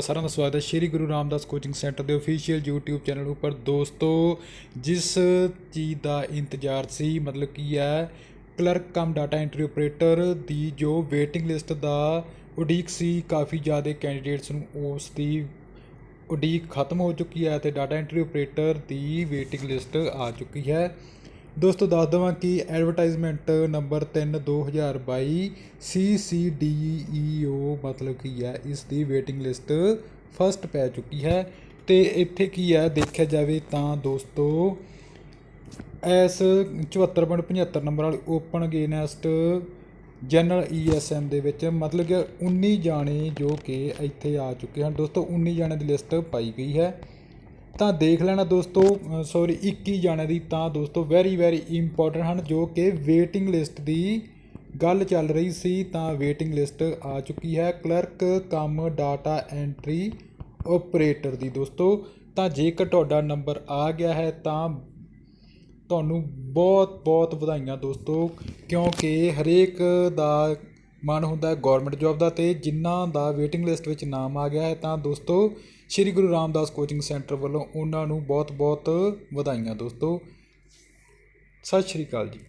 ਸਾਰਿਆਂ ਦਾ ਸਵਾਗਤ ਹੈ। ਸ਼੍ਰੀ ਗੁਰੂ ਰਾਮਦਾਸ ਕੋਚਿੰਗ ਸੈਂਟਰ ਦੇ ਅਫੀਸ਼ੀਅਲ YouTube ਚੈਨਲ ਉੱਪਰ। ਦੋਸਤੋ, ਜਿਸ ਚੀਜ਼ ਦਾ ਇੰਤਜ਼ਾਰ ਸੀ, ਮਤਲਬ ਕੀ ਹੈ clerk cum data entry operator ਦੀ ਜੋ ਵੇਟਿੰਗ ਲਿਸਟ ਦਾ ਉਡੀਕ ਸੀ, ਕਾਫੀ ਜ਼ਿਆਦਾ ਕੈਂਡੀਡੇਟਸ ਨੂੰ ਉਸ ਦੀ ਉਡੀਕ ਖਤਮ ਹੋ ਚੁੱਕੀ ਹੈ ਤੇ ਡਾਟਾ ਐਂਟਰੀ ਆਪਰੇਟਰ ਦੀ ਵੇਟਿੰਗ ਲਿਸਟ ਆ ਚੁੱਕੀ ਹੈ। ਦੋਸਤੋ, ਦੱਸ ਦਵਾਂ ਕਿ ਐਡਵਰਟਾਈਜ਼ਮੈਂਟ ਨੰਬਰ 3 2022 ਓ ਮਤਲਬ ਕੀ ਹੈ, ਇਸ ਦੀ ਵੇਟਿੰਗ ਲਿਸਟ ਫਸਟ ਪੈ ਚੁੱਕੀ ਹੈ। ਤੇ ਇੱਥੇ ਕੀ ਹੈ, ਦੇਖਿਆ ਜਾਵੇ ਤਾਂ ਦੋਸਤੋ, ਐਸ 74.75 ਨੰਬਰ ਵਾਲੀ ਓਪਨ ਅਗੇਨਸਟ ਜਨਰਲ ਈਐਸਐਮ ਦੇ ਵਿੱਚ ਮਤਲਬ ਕਿ 19 ਜਾਣੇ ਜੋ ਕਿ ਇੱਥੇ ਆ ਚੁੱਕੇ ਹਨ। ਦੋਸਤੋ 19 ਜਾਣੇ ਦੀ ਲਿਸਟ ਪਾਈ ਗਈ ਹੈ। ਤਾਂ ਦੇਖ ਲੈਣਾ ਦੋਸਤੋ ਸੌਰੀ 21 ਜਾਣੇ ਦੀ ਤਾਂ ਦੋਸਤੋ ਵੈਰੀ ਵੈਰੀ ਇੰਪੋਰਟੈਂਟ ਹਨ, ਜੋ ਕਿ ਵੇਟਿੰਗ ਲਿਸਟ ਦੀ ਗੱਲ ਚੱਲ ਰਹੀ ਸੀ, ਤਾਂ ਵੇਟਿੰਗ ਲਿਸਟ ਆ ਚੁੱਕੀ ਹੈ ਕਲਰਕ ਕੰਮ ਡਾਟਾ ਐਂਟਰੀ ਆਪਰੇਟਰ ਦੀ ਦੋਸਤੋ। ਤਾਂ ਜੇਕਰ ਤੁਹਾਡਾ ਨੰਬਰ ਆ ਗਿਆ ਹੈ, ਤਾਂ ਤੁਹਾਨੂੰ ਬਹੁਤ ਬਹੁਤ ਵਧਾਈਆਂ ਦੋਸਤੋ, ਕਿਉਂਕਿ ਹਰੇਕ ਦਾ ਮਨ ਹੁੰਦਾ ਗੌਰਮੈਂਟ ਜੋਬ ਦਾ ਅਤੇ ਜਿਨ੍ਹਾਂ ਦਾ ਵੇਟਿੰਗ ਲਿਸਟ ਵਿੱਚ ਨਾਮ ਆ ਗਿਆ ਹੈ, ਤਾਂ ਦੋਸਤੋ ਸ਼੍ਰੀ ਗੁਰੂ ਰਾਮਦਾਸ ਕੋਚਿੰਗ ਸੈਂਟਰ ਵੱਲੋਂ ਉਹਨਾਂ ਨੂੰ ਬਹੁਤ ਬਹੁਤ ਵਧਾਈਆਂ ਦੋਸਤੋ। ਸਤਿ ਸ਼੍ਰੀ ਅਕਾਲ ਜੀ।